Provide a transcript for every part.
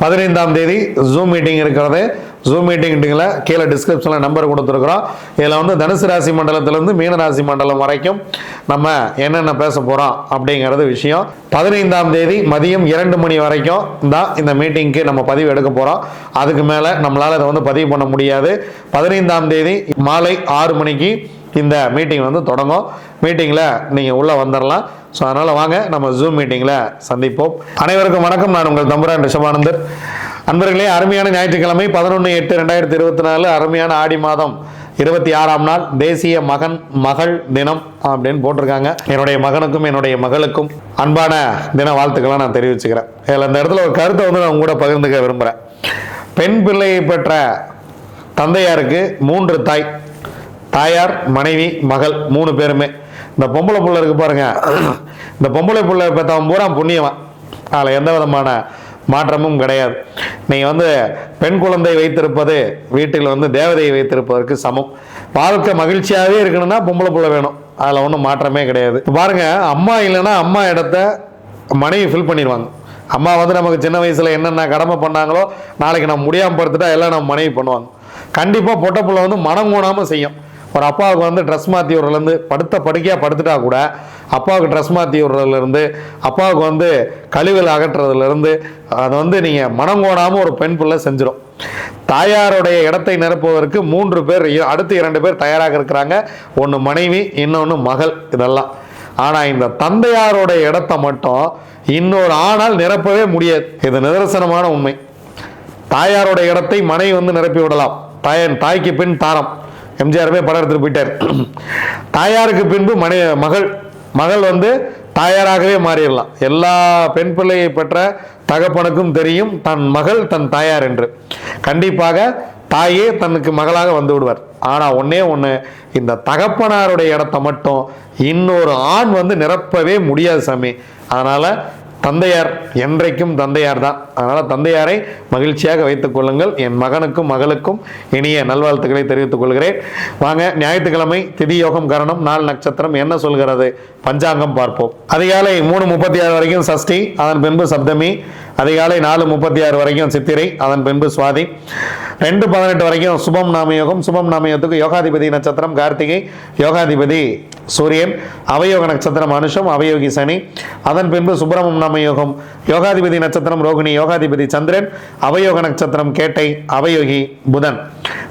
பதினைந்தாம் தேதி zoom meeting இருக்கிறது. ஜூம் மீட்டிங்கில் கீழே டிஸ்கிரிப்ஷனில் நம்பர் கொடுத்துருக்குறோம். இதில் வந்து தனுசு ராசி மண்டலத்திலேருந்து மீன ராசி மண்டலம் வரைக்கும் நம்ம என்னென்ன பேச போகிறோம் அப்படிங்கிறது விஷயம். பதினைந்தாம் தேதி மதியம் இரண்டு மணி வரைக்கும் தான் இந்த மீட்டிங்க்கு நம்ம பதிவு எடுக்க போகிறோம் அதுக்கு மேலே நம்மளால் இதை வந்து பதிவு பண்ண முடியாது. பதினைந்தாம் தேதி மாலை ஆறு மணிக்கு இந்த மீட்டிங் வந்து தொடங்கும். மீட்டிங்கில் நீங்கள் உள்ளே வந்துடலாம் ஸோ அதனால் வாங்க நம்ம ஜூம் மீட்டிங்கில் சந்திப்போம். அனைவருக்கும் வணக்கம். நான் உங்கள் தம்புரான் ரிஷபானந்தர். அன்பர்களே அருமையான ஞாயிற்றுக்கிழமை பதினொன்று எட்டு ரெண்டாயிரத்தி இருபத்தி நாலு அருமையான ஆடி மாதம் இருபத்தி ஆறாம் நாள் தேசிய மகன் மகள் தினம் அப்படின்னு போட்டிருக்காங்க. என்னுடைய மகனுக்கும் என்னுடைய மகளுக்கும் அன்பான தின வாழ்த்துக்களை நான் தெரிவிச்சுக்கிறேன். இதில் இந்த இடத்துல ஒரு கருத்தை வந்து நான் கூட பகிர்ந்துக்க விரும்புகிறேன் பெண் பிள்ளையை பெற்ற தந்தையாருக்கு மூன்று தாய். தாயார் மனைவி மகள் மூணு பேருமே. இந்த பொம்பளை பிள்ளை இருக்கு பாருங்க. இந்த பொம்பளை பிள்ளை பெற்றவன் பூரா புண்ணியவன். அதில் எந்த விதமான மாற்றமும் கிடையாது. நீங்கள் வந்து பெண் குழந்தை வைத்திருப்பது வீட்டில் வந்து தேவதையை வைத்திருப்பதற்கு சமம். வாழ்க்கை மகிழ்ச்சியாகவே இருக்கணும்னா பொம்பளை பிள்ளை வேணும். அதில் ஒன்றும் மாற்றமே கிடையாது. பாருங்க அம்மா இல்லைன்னா அம்மா இடத்த மனைவி ஃபில் பண்ணிடுவாங்க. அம்மா வந்து நமக்கு சின்ன வயசில் என்னென்ன கடமை பண்ணாங்களோ நாளைக்கு நம்ம முடியாமல் படுத்துட்டா எல்லாம் நம்ம மனைவி பண்ணுவாங்க. கண்டிப்பாக பொட்டப்புள்ள வந்து மனம் கோணாமல் செய்யும். ஒரு அப்பாவுக்கு வந்து ட்ரெஸ் மாற்றி விடுறதுலேருந்து படுத்த படுக்கையாக படுத்துட்டா கூட அப்பாவுக்கு ட்ரெஸ் மாற்றி விடுறதுலேருந்து அப்பாவுக்கு வந்து கழிவுகள் அகற்றுறதுலேருந்து அதை வந்து நீங்கள் மனம் கோணாமல் ஒரு பெண் பிள்ளை செஞ்சிடும் தாயாருடைய இடத்தை நிரப்புவதற்கு மூன்று பேர் அடுத்து இரண்டு பேர் தயாராக இருக்கிறாங்க. ஒன்று மனைவி இன்னொன்று மகள் இதெல்லாம். ஆனால் இந்த தந்தையாருடைய இடத்த மட்டும் இன்னொரு ஆணால் நிரப்பவே முடியாது. இது நிதர்சனமான உண்மை. தாயாரோட இடத்தை மனைவி வந்து நிரப்பி விடலாம். தாயன் தாய்க்கு பின் தாரம். எம்ஜிஆருமே படம் எடுத்துகிட்டு போயிட்டார். தாயாருக்கு பின்பு மனை மகள் மகள் வந்து தாயாராகவே மாறிடலாம். எல்லா பெண் பிள்ளையை பெற்ற தகப்பனுக்கும் தெரியும் தன் மகள் தன் தாயார் என்று. கண்டிப்பாக தாயே தனக்கு மகளாக வந்து விடுவார். ஆனால் ஒன்றே ஒன்று இந்த தகப்பனாருடைய இடத்த மட்டும் இன்னொரு ஆண் வந்து நிரப்பவே முடியாது சாமி. அதனால் தந்தையார் என்றைக்கும் தந்தையார் தான் அதனால் தந்தையாரை மகிழ்ச்சியாக வைத்துக் கொள்ளுங்கள். என் மகனுக்கும் மகளுக்கும் இனிய நல்வாழ்த்துக்களை தெரிவித்துக் கொள்கிறேன். வாங்க ஞாயிற்றுக்கிழமை திதி யோகம் கரணம் நாள் நட்சத்திரம் என்ன சொல்கிறது? பஞ்சாங்கம் பார்ப்போம். அதிகாலை மூணு முப்பத்தி ஆறு வரைக்கும் சஷ்டி அதன் பின்பு சப்தமி. அதிகாலை நாலு முப்பத்தி ஆறு வரைக்கும் சித்திரை அதன் பின்பு சுவாதி. ரெண்டு பதினெட்டு வரைக்கும் சுபம் நாமயோகம். சுபம் நாமயோகத்துக்கு யோகாதிபதி நட்சத்திரம் கார்த்திகை யோகாதிபதி சூரியன் அவயோக நட்சத்திரம் அனுஷம் அவயோகி சனி. அதன் பின்பு சுப்பிரமம் நாமயோகம் யோகாதிபதி நட்சத்திரம் ரோகிணி யோகாதிபதி சந்திரன் அவயோக நட்சத்திரம் கேட்டை அவயோகி புதன்.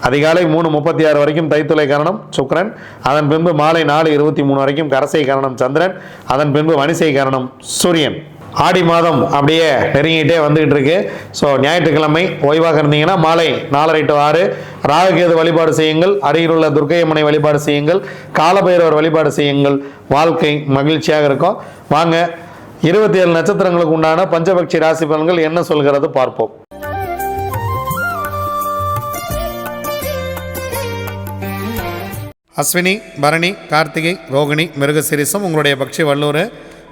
அதிகாலை மூணு முப்பத்தி ஆறு வரைக்கும் தைத்துளை கரணம் சுக்கிரன். அதன் பின்பு மாலை நாலு இருபத்தி மூணு வரைக்கும் கரசை கரணம் சந்திரன். அதன் பின்பு வனிசை கரணம் சூரியன். ஆடி மாதம் அப்படியே நெருங்கிட்டே வந்துகிட்டு இருக்கு. ஸோ ஞாயிற்றுக்கிழமை ஓய்வாக இருந்தீங்கன்னா மாலை நாலரை டு ஆறு. ராகுகேது வழிபாடு செய்யுங்கள். அருகிலுள்ள துர்க்கையம்மனை வழிபாடு செய்யுங்கள். காலபைரவர் வழிபாடு செய்யுங்கள். வாழ்க்கை மகிழ்ச்சியாக இருக்கும். வாங்க இருபத்தி ஏழு நட்சத்திரங்களுக்கு உண்டான பஞ்சபக்ஷி ராசி பலன்கள் என்ன சொல்கிறது பார்ப்போம். அஸ்வினி பரணி கார்த்திகை ரோகிணி மிருகசிரிசம் உங்களுடைய பக்ஷி வல்லூர்.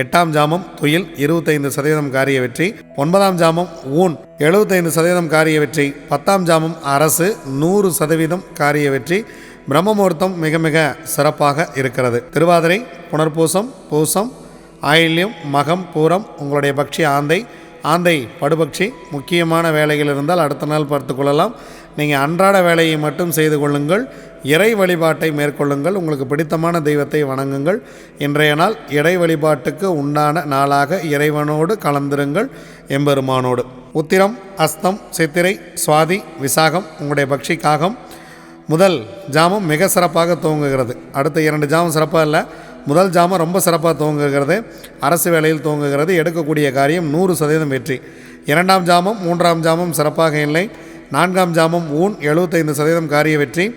எட்டாம் ஜாமம் துயில் இருபத்தைந்து சதவீதம் காரிய வெற்றி ஒன்பதாம் ஜாமம் ஊன் எழுபத்தைந்து சதவீதம் காரிய வெற்றி பத்தாம் ஜாமம் அரசு நூறு சதவீதம் காரிய வெற்றி. பிரம்மமுகூர்த்தம் மிக மிக சிறப்பாக இருக்கிறது. திருவாதிரை புனர்பூசம் பூசம் ஆயில்யம் மகம் பூரம் உங்களுடைய பக்ஷி ஆந்தை. ஆந்தை படுபக்ஷி முக்கியமான வேலைகள் இருந்தால் அடுத்த நாள் பார்த்து கொள்ளலாம். நீங்கள் அன்றாட வேலையை மட்டும் செய்து கொள்ளுங்கள். இறை வழிபாட்டை மேற்கொள்ளுங்கள். உங்களுக்கு பிடித்தமான தெய்வத்தை வணங்குங்கள். இன்றைய நாள் இறை வழிபாட்டுக்கு உண்டான நாளாக இறைவனோடு கலந்திருங்கள் எம்பெருமானோடு. உத்திரம் அஸ்தம் சித்திரை சுவாதி விசாகம் உங்களுடைய பக்ஷிக்காகம். முதல் ஜாமம் மிக சிறப்பாக துவங்குகிறது. அடுத்த இரண்டு ஜாமம் சிறப்பாக இல்லை. முதல் ஜாமம் ரொம்ப சிறப்பாக துவங்குகிறது. அரசு வேலையில் துவங்குகிறது. எடுக்கக்கூடிய காரியம் நூறு சதவீதம் வெற்றி. இரண்டாம் ஜாமம் மூன்றாம் ஜாமம் சிறப்பாக இல்லை. நான்காம் ஜாமம் ஊன் எழுபத்தைந்து சதவீதம் காரிய வெற்றி.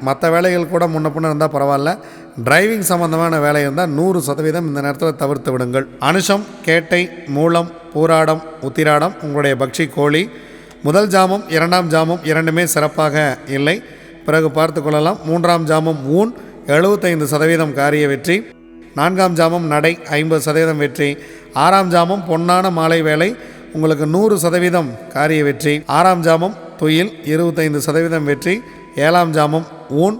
மற்ற வேலைகள் கூட முன்ன பின்ன இருந்தால் பரவாயில்ல. டிரைவிங் சம்மந்தமான வேலை இருந்தால் நூறு சதவீதம் இந்த நேரத்தில் தவிர்த்து விடுங்கள். அனுஷம் கேட்டை மூலம் பூராடம் உத்திராடம் உங்களுடைய பக்ஷி கோழி. முதல் ஜாமம் இரண்டாம் ஜாமம் இரண்டுமே சிறப்பாக இல்லை. பிறகு பார்த்து கொள்ளலாம். மூன்றாம் ஜாமம் ஊன் எழுபத்தைந்து சதவீதம் காரிய வெற்றி. நான்காம் ஜாமம் நடை ஐம்பது சதவீதம் வெற்றி. ஆறாம் ஜாமம் பொன்னான மாலை வேலை. உங்களுக்கு நூறு சதவீதம் காரிய வெற்றி. ஆறாம் ஜாமம் துயில் இருபத்தைந்து சதவீதம் வெற்றி. ஏழாம் ஜாமம் ஊன்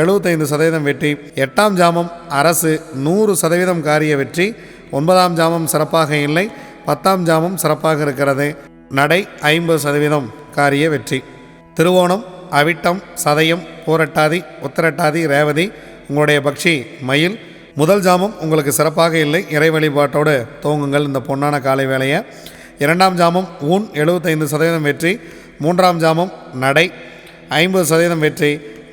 எழுபத்தைந்து சதவீதம் வெற்றி எட்டாம் ஜாமம் அரசு நூறு சதவீதம் காரிய வெற்றி ஒன்பதாம் ஜாமம் சிறப்பாக இல்லை பத்தாம் ஜாமம் சிறப்பாக இருக்கிறது. நடை ஐம்பது சதவீதம் காரிய வெற்றி. திருவோணம் அவிட்டம் சதயம் பூரட்டாதி உத்திரட்டாதி ரேவதி உங்களுடைய பக்ஷி மயில். முதல் ஜாமம் உங்களுக்கு சிறப்பாக இல்லை இறை வழிபாட்டோடு துவங்குங்கள் இந்த பொன்னான காலை வேலையை இரண்டாம் ஜாமம் ஊன் எழுபத்தைந்து சதவீதம் வெற்றி மூன்றாம் ஜாமம் நடை ஐம்பது சதவீதம் வெற்றி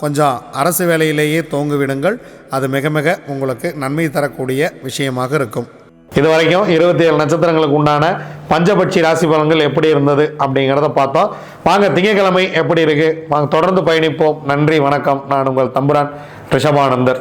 கொஞ்சம் அரசு வேலையிலேயே தோங்குவிடுங்கள். அது மிக மிக உங்களுக்கு நன்மை தரக்கூடிய விஷயமாக இருக்கும். இது வரைக்கும் இருபத்தி ஏழு நட்சத்திரங்களுக்கு உண்டான பஞ்சபட்சி ராசி பலன்கள் எப்படி இருந்தது அப்படிங்கிறத பார்த்தோம். வாங்க திங்கட்கிழமை எப்படி இருக்குது வாங்க தொடர்ந்து பயணிப்போம். நன்றி வணக்கம். நான் உங்கள் தம்புரான் ரிஷபானந்தர்.